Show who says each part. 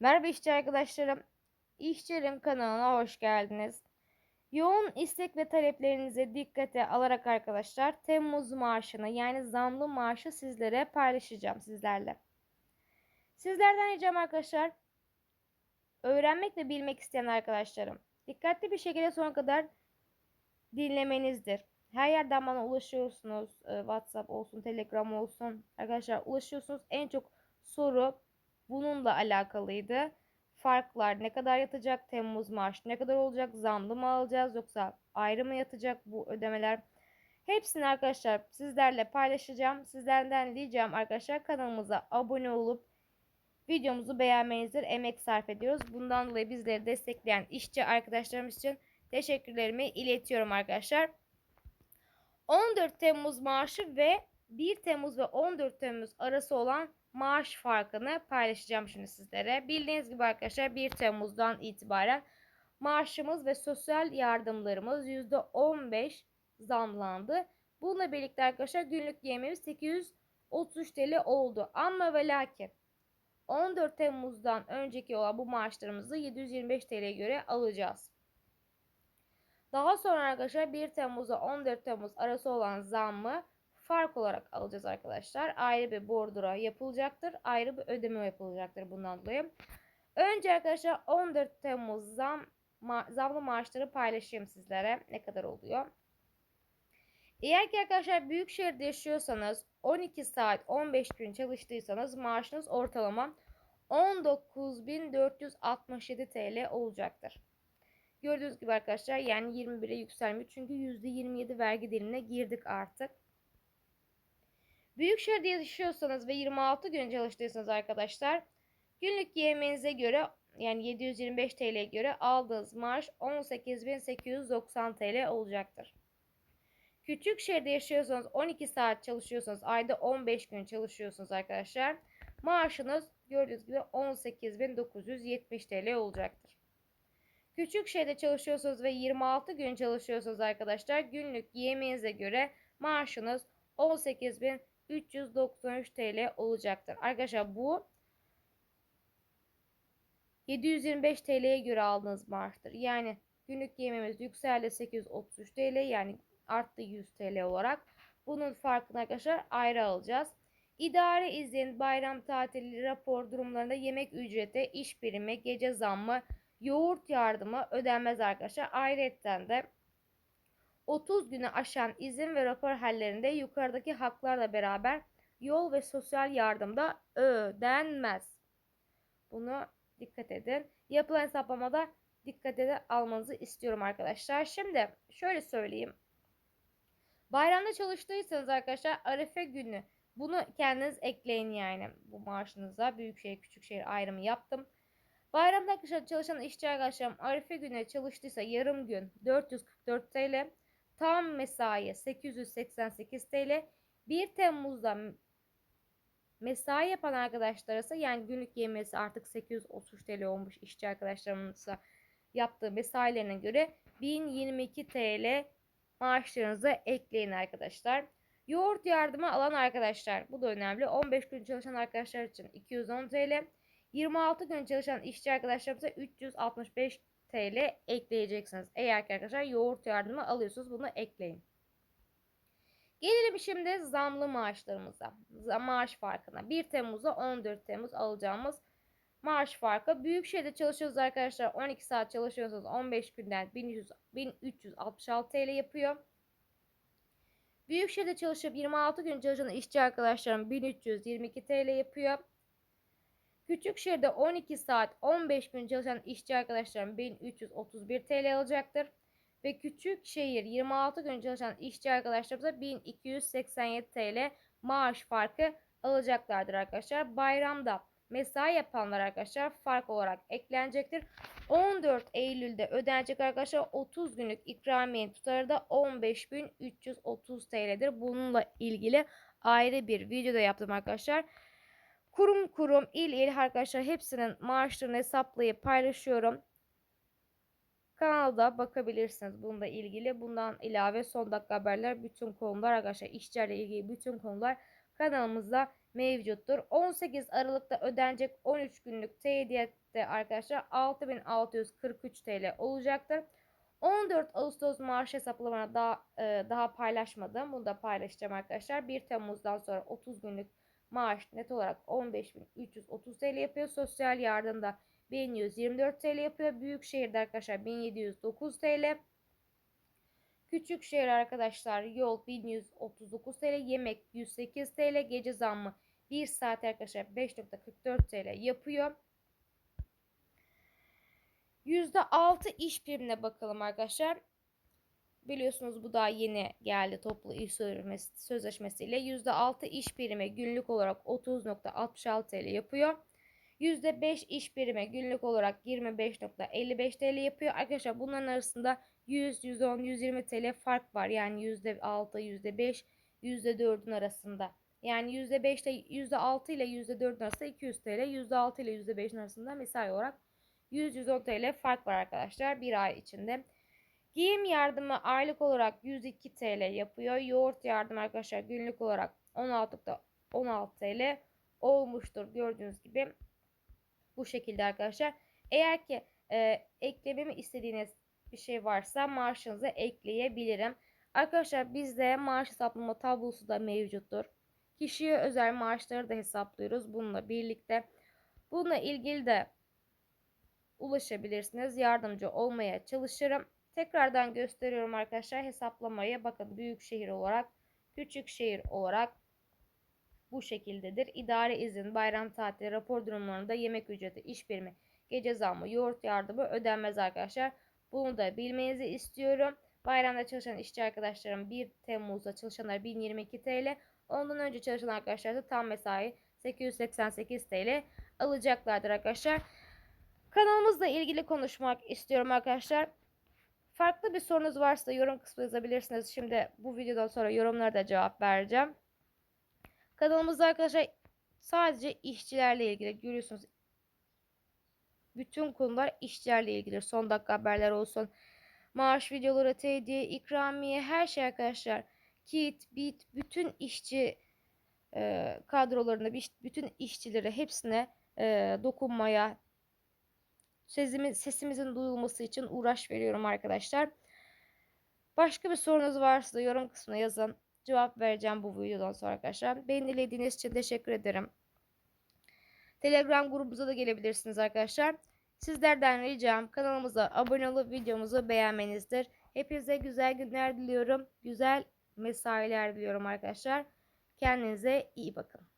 Speaker 1: Merhaba işçi arkadaşlarım. İşçilerin kanalına hoş geldiniz. Yoğun istek ve taleplerinizi dikkate alarak arkadaşlar Temmuz maaşını yani zamlı maaşı sizlere paylaşacağım sizlerle. Sizlerden ricam arkadaşlar öğrenmek ve bilmek isteyen arkadaşlarım dikkatli bir şekilde sonuna kadar dinlemenizdir. Her yerden bana ulaşıyorsunuz. Ee, WhatsApp olsun, Telegram olsun. Arkadaşlar ulaşıyorsunuz. En çok soru bununla alakalıydı. Farklar ne kadar yatacak? Temmuz maaşı ne kadar olacak? Zamlı mı alacağız yoksa ayrı mı yatacak bu ödemeler? Hepsini arkadaşlar sizlerle paylaşacağım. Sizlerden ricam arkadaşlar kanalımıza abone olup videomuzu beğenmenizdir. Emek sarf ediyoruz. Bundan dolayı bizleri destekleyen işçi arkadaşlarımız için teşekkürlerimi iletiyorum arkadaşlar. 14 Temmuz maaşı ve 1 Temmuz ve 14 Temmuz arası olan maaş farkını paylaşacağım şimdi sizlere. Bildiğiniz gibi arkadaşlar 1 Temmuz'dan itibaren maaşımız ve sosyal yardımlarımız %15 zamlandı. Bununla birlikte arkadaşlar günlük yemeğimiz 833 TL oldu. Ama ve lakin 14 Temmuz'dan önceki olan bu maaşlarımızı 725 TL'ye göre alacağız. Daha sonra arkadaşlar 1 Temmuz'a 14 Temmuz arası olan zammı fark olarak alacağız arkadaşlar. Ayrı bir bordura yapılacaktır. Ayrı bir ödeme yapılacaktır bundan dolayı. Önce arkadaşlar 14 Temmuz zam ma zamlı maaşları paylaşayım sizlere. Ne kadar oluyor? Eğer ki arkadaşlar büyük şehirde yaşıyorsanız 12 saat 15 gün çalıştıysanız maaşınız ortalama 19.467 TL olacaktır. Gördüğünüz gibi arkadaşlar yani 21'e yükselmiyor. Çünkü %27 vergi dilimine girdik artık. Büyükşehir'de yaşıyorsanız ve 26 gün çalıştıysanız arkadaşlar günlük yemeğinize göre yani 725 TL'ye göre aldığınız maaş 18.890 TL olacaktır. Küçük şehirde yaşıyorsanız 12 saat çalışıyorsanız ayda 15 gün çalışıyorsunuz arkadaşlar. Maaşınız gördüğünüz gibi 18.970 TL olacaktır. Küçük şeyde çalışıyorsunuz ve 26 gün çalışıyorsunuz arkadaşlar. Günlük yemeğinize göre maaşınız 18.393 TL olacaktır. Arkadaşlar bu 725 TL'ye göre aldığınız maaştır. Yani günlük yemeğimiz yükseldi 833 TL yani arttı 100 TL olarak. Bunun farkını arkadaşlar ayrı alacağız. İdare izin, bayram tatili, rapor durumlarında yemek ücreti, iş birimi, gece zammı, yoğurt yardımı ödenmez arkadaşlar. Ayrıca de 30 günü aşan izin ve rapor hallerinde yukarıdaki haklarla beraber yol ve sosyal yardım da ödenmez. Bunu dikkat edin. Yapılan hesaplamada dikkat edin almanızı istiyorum arkadaşlar. Şimdi şöyle söyleyeyim. Bayramda çalıştıysanız arkadaşlar Arife günü bunu kendiniz ekleyin yani bu maaşınıza. Büyük şehir küçük şehir ayrımı yaptım. Bayramda çalışan işçi arkadaşlarım Arife günü çalıştıysa yarım gün 444 TL. Tam mesai 888 TL. 1 Temmuz'da mesai yapan arkadaşlar ise yani günlük yemesi artık 830 TL olmuş işçi arkadaşlarımızsa yaptığı mesailerine göre 1022 TL maaşlarınıza ekleyin arkadaşlar. Yoğurt yardımı alan arkadaşlar bu da önemli. 15 gün çalışan arkadaşlar için 210 TL. 26 gün çalışan işçi arkadaşlarımıza 365 TL ekleyeceksiniz. Eğer ki arkadaşlar yoğurt yardımı alıyorsunuz bunu ekleyin. Gelelim şimdi zamlı maaşlarımıza. Maaş farkına. 1 Temmuz'a 14 Temmuz alacağımız maaş farkı. Büyükşehir'de çalışıyoruz arkadaşlar. 12 saat çalışıyorsanız 15 günden 1100, 1366 TL yapıyor. Büyükşehir'de çalışıp 26 gün çalışan işçi arkadaşlarım 1322 TL yapıyor. Küçükşehir'de 12 saat 15 gün çalışan işçi arkadaşlarım 1331 TL alacaktır. Ve Küçükşehir 26 gün çalışan işçi arkadaşlarımıza 1287 TL maaş farkı alacaklardır arkadaşlar. Bayramda mesai yapanlar arkadaşlar fark olarak eklenecektir. 14 Eylül'de ödenecek arkadaşlar 30 günlük ikramiye tutarı da 15.330 TL'dir. Bununla ilgili ayrı bir videoda yaptım arkadaşlar. Kurum kurum, il il arkadaşlar hepsinin maaşlarını hesaplayıp paylaşıyorum. Kanalda bakabilirsiniz bununla ilgili. Bundan ilave son dakika haberler, bütün konular arkadaşlar işçilerle ilgili bütün konular kanalımızda mevcuttur. 18 Aralık'ta ödenecek 13 günlük tediyette arkadaşlar 6643 TL olacaktır. 14 Ağustos maaş hesaplamalarına daha, e, daha paylaşmadım. Bunu da paylaşacağım arkadaşlar. 1 Temmuz'dan sonra 30 günlük maaş net olarak 15.330 TL yapıyor. Sosyal yardımda 1124 TL yapıyor. Büyükşehir'de arkadaşlar 1709 TL. Küçük şehir arkadaşlar yol 1139 TL, yemek 108 TL, gece zammı 1 saat arkadaşlar 5.44 TL yapıyor. %6 iş primine bakalım arkadaşlar. Biliyorsunuz bu daha yeni geldi toplu iş sözleşmesi, sözleşmesiyle. %6 iş primi günlük olarak 30.66 TL yapıyor. %5 iş birimi günlük olarak 25.55 TL yapıyor. Arkadaşlar bunların arasında 100, 110, 120 TL fark var. Yani %6, %5, %4'ün arasında. Yani %5 ile %6 ile %4'ün arasında 200 TL, %6 ile %5'in arasında mesai olarak 100-110 TL fark var arkadaşlar bir ay içinde. Giyim yardımı aylık olarak 102 TL yapıyor. Yoğurt yardımı arkadaşlar günlük olarak 16.16 TL olmuştur gördüğünüz gibi. Bu şekilde arkadaşlar. Eğer ki e, eklememi istediğiniz bir şey varsa maaşınıza ekleyebilirim. Arkadaşlar bizde maaş hesaplama tablosu da mevcuttur. Kişiye özel maaşları da hesaplıyoruz bununla birlikte. Bununla ilgili de ulaşabilirsiniz. Yardımcı olmaya çalışırım. Tekrardan gösteriyorum arkadaşlar hesaplamayı. Bakın büyük şehir olarak, küçük şehir olarak bu şekildedir. İdare izin, bayram tatili, rapor durumlarında yemek ücreti, iş birimi, gece zammı, yoğurt yardımı ödenmez arkadaşlar. Bunu da bilmenizi istiyorum. Bayramda çalışan işçi arkadaşlarım 1 Temmuz'da çalışanlar 1022 TL. Ondan önce çalışan arkadaşlar da tam mesai 888 TL alacaklardır arkadaşlar. Kanalımızla ilgili konuşmak istiyorum arkadaşlar. Farklı bir sorunuz varsa yorum kısmına yazabilirsiniz. Şimdi bu videodan sonra yorumlarda cevap vereceğim. Kanalımızda arkadaşlar sadece işçilerle ilgili görüyorsunuz. Bütün konular işçilerle ilgili. Son dakika haberler olsun. Maaş videoları, tediye, ikramiye her şey arkadaşlar. Kit, bit, bütün işçi e, kadrolarına, bütün işçilere hepsine e, dokunmaya, sesimiz, sesimizin duyulması için uğraş veriyorum arkadaşlar. Başka bir sorunuz varsa yorum kısmına yazın cevap vereceğim bu videodan sonra arkadaşlar. Beni dinlediğiniz için teşekkür ederim. Telegram grubumuza da gelebilirsiniz arkadaşlar. Sizlerden ricam kanalımıza abone olup videomuzu beğenmenizdir. Hepinize güzel günler diliyorum. Güzel mesailer diliyorum arkadaşlar. Kendinize iyi bakın.